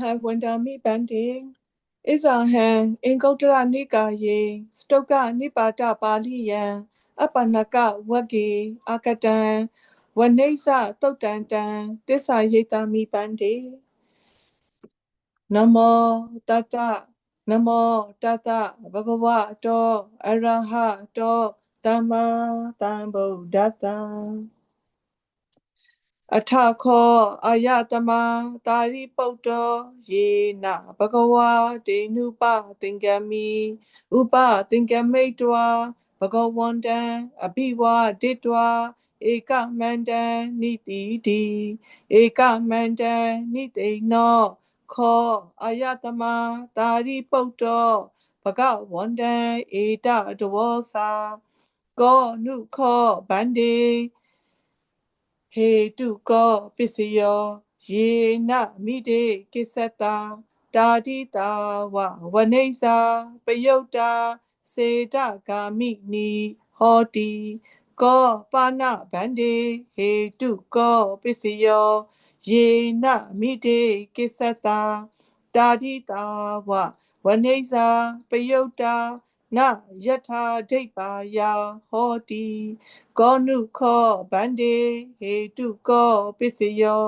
ဟံဝန္တာမိဗန္တိဣဇာဟံအင်္ဂုတ္တရနိကာယေစတုကနိပါတပါဠိယံအပနကဝဂ္ဂေအာကတံဝနိစ္စတုတ်တန်တံတစ္ဆာယိတာမိပန္တိနမောတတနမောတတဘဂဝတောအရဟတောသမ္မာသမ္ဗုဒ္ဓတ္တ အထခောအာယတမတာရိပုတ္တောယေနဘဂဝါဒေနုပသင်္ကမိဥပသင်္ကမိတ်တောဘဂဝန္တံအဘိဝါဒိတ္တောဧကမန္တံနိတိတိဧကမန္တံနိတိနောခောအာယတမတာရိပုတ္တောဘဂဝန္တံဧတတဝောစာကောနုခောဗန္တိ ဟေတုကောပစ္စယောယေနမိတေကိစ္စတာတာတိတာဝဝနိစ္စာပယုတ်တာစေတဂာမိနီဟောတိကောပါဏဗန္တိဟေတုကောပစ္စယောယေနမိတေကိစ္စတာတာတိတာဝဝနိစ္စာပယုတ်တာ နယထာဒိဋ္ဌာယဟောတိကောနုခောဗန္တေဟေတုကောပစ္စယော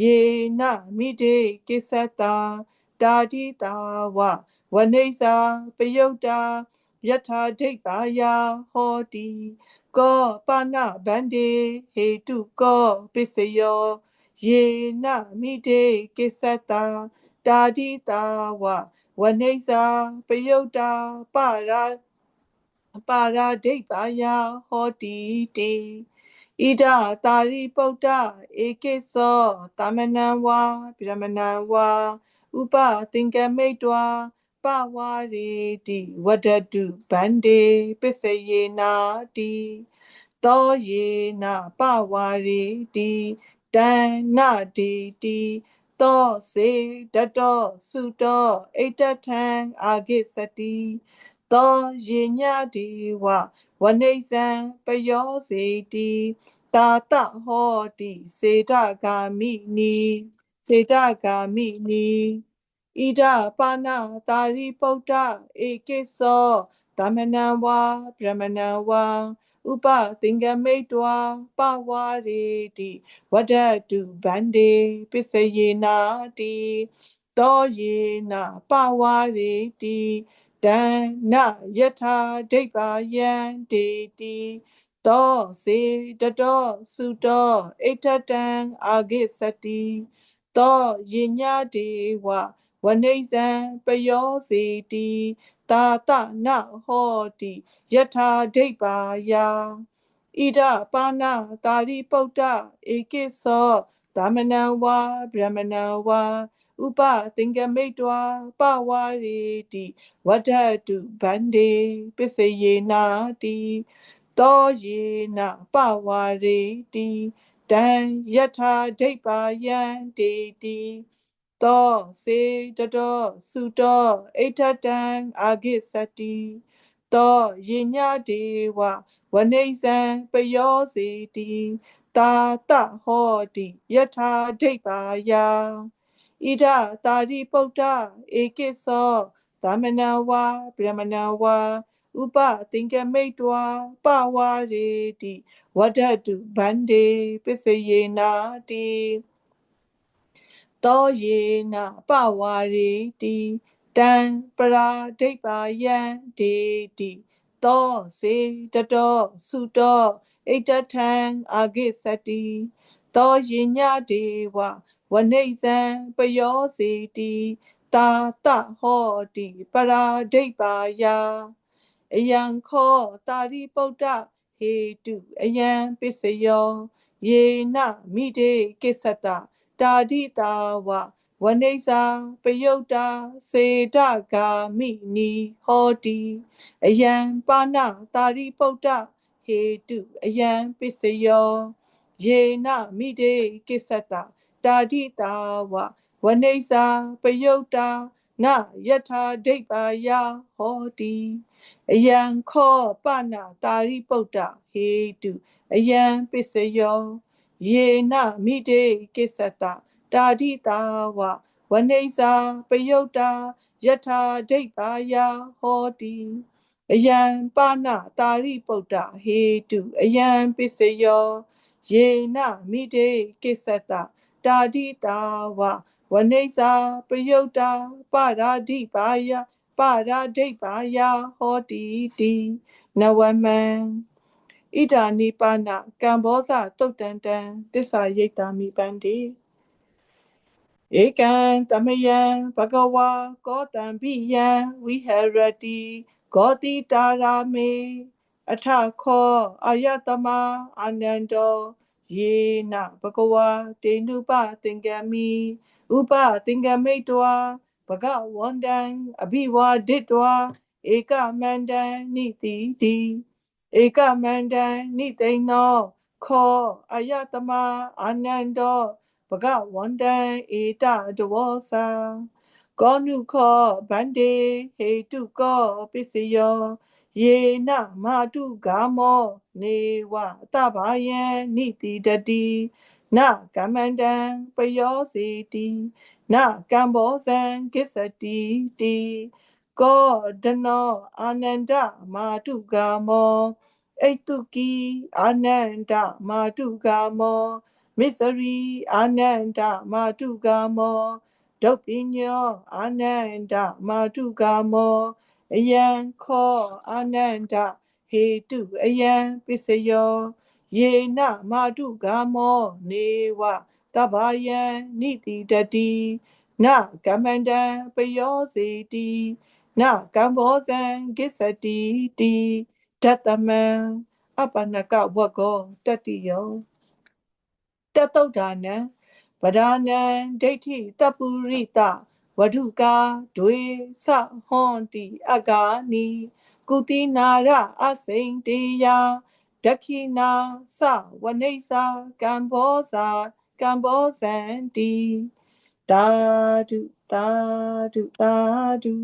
ယေနမိတေကိစ္စတာတာတိတာဝဝနိစ္စာပယုတ်တာယထာဒိဋ္ဌာယဟောတိကောပါဏဗန္တေဟေတုကောပစ္စယောယေနမိတေကိစ္စတာတာတိတာဝ ဝနိစ္စာပယုတ်တာပရာပါရာဒိဋ္ဌာယဟောတိတိဣဒတာရိပုတ္တဧကိသောသမဏံဝါပြမဏံဝါဥပသင်္ကမိတ်တွာပဝါရေတိဝဒတုဗန္တေပစ္စယေနာတိသောယေနာပဝါရေတိတဏ္ဏတိတိ သောစေတတောစုတောဣတထံအာဂိစတိသောယေညတိဝဝနိဇံပယောစေတိတာတဟောတိစေတဂာမိနီစေတဂာမိနီဣဒပါဏတာရိပုတ္တဧကိသောသမဏံဝါဗြဟ္မဏံဝါ ဥပသင်္ကမိတ်တွာပဝါရေတိဝဒတုဗန္တေပစ္စယေနာတိတောယေနာပဝါရေတိတဏနယထာဒိဗ္ဗာယံတေတိတောစေတတောစုတောဣဋ္ဌတံအာဂိစတိတောယညတေဝဝနိဇံပယောစေတိ တာတနဟောတိယထာဒိဗ္ဗာယဣဒပါဏတာရိပုတ္တဧကိသောသမဏံဝါဗြဟ္မဏံဝါဥပသင်္ကမိတ်တွာပဝါရေတိဝဒတုဗန္တေပစ္စယေနာတိတောယေနပဝါရေတိတံယထာဒိဗ္ဗာယံတေတိ သောစေတတောစုတောဣဋ္ဌတံအာဂိစတိသောယေညဒေဝဝနိဇံပယောစေတိတာတဟောတိယထာဒိဗ္ဗာယဣဒတာရိပုတ္တဧကိသောသမဏဝါဗြဟ္မဏဝါဥပသင်္ကမိတ်တွာပဝါရေတိဝဒတုဗန္တေပစ္စယေနာတိ တောယေနပဝါရေတိတံပရာဒိဗ္ဗာယံဒေတိတောစေတတောစုတောဣတထံအာဂိစတိတောယညဒေဝဝနိဇံပယောစေတိတာတဟောတိပရာဒိဗ္ဗာယအယံခောတာရိပုတ္တဟေတုအယံပစ္စယောယေနမိတေကိစ္စတ တာတိတာဝဝနိစ္စာပယုတ်တာစေတဂာမိနီဟောတိအယံပါဏတာရိပုတ္တဟေတုအယံပစ္စယောယေနမိတေကိစ္စတတာတိတာဝဝနိစ္စာပယုတ်တာနယထာဒိဗ္ဗာယဟောတိအယံခောပနာတာရိပုတ္တဟေတုအယံပစ္စယော ယေနမိတေကိစ္စတတာတိတာဝဝဝနေစာပယုတ်တာယထာဒိဋ္ဌာယဟောတိအယံပါဏတာရိပုတ္တဟေတုအယံပစ္စယောယေနမိတေကိစ္စတတာတိတာဝဝနေစာပယုတ်တာပရာဒိပါယပရာဒိပါယဟောတိတိနဝမံ ဣဒာနိပါဏကံဘောဇတုတ်တန်တံတစ္ဆာယိတ်တာမိပန္တိဧကံတမယံဘဂဝါကောတံပိယံဝိဟရတိဂောတိတာရာမေအထခောအာယတမအာနန္တောယေနဘဂဝါတေနုပသင်္ကမိဥပသင်္ကမိတဝါဘဂဝန္တံအဘိဝါဒိတဝါဧကမန္တံနိတိတိ ဧကမန္တံနိသိဏောခောအာယတမအာနန္တောပကဝန္တံဧတတဝောစာကောနုခောဗန္တေဟေတုကောပစ္စယောယေနမာတုဂာမော နေဝတဘာယံနိတိတတိနကမ္မန္တံပယောစီတိနကံဘောဇံကိစ္စတိတိ ကောဒနောအာနန္ဒမာတုဂာမောဣတုကိအာနန္ဒမာတုဂာမောမစ္စရိအာနန္ဒမာတုဂာမောဒုပညောအာနန္ဒမာတုဂာမောအယံခောအာနန္ဒဟေတုအယံပစ္စယောယေနမာတုဂာမောနေဝတဘာယံနိတိတတိနကမ္မန္တံပယောစေတိ နကမ္ဘောဇံကိစ္စတိတိဒတမံအပနကဝတ်ကောတတိယောတတုဒ္ဒါနံဗဒါနံဒိဋ္ဌိတပုရိတဝဒုကာဒွေသဟွန်တိအဂာနိကုတိနာရအစိန်တေယဒခိနာသဝနိသကံဘောဇာကံဘောဇံတိတာဒုတာဒုတာဒု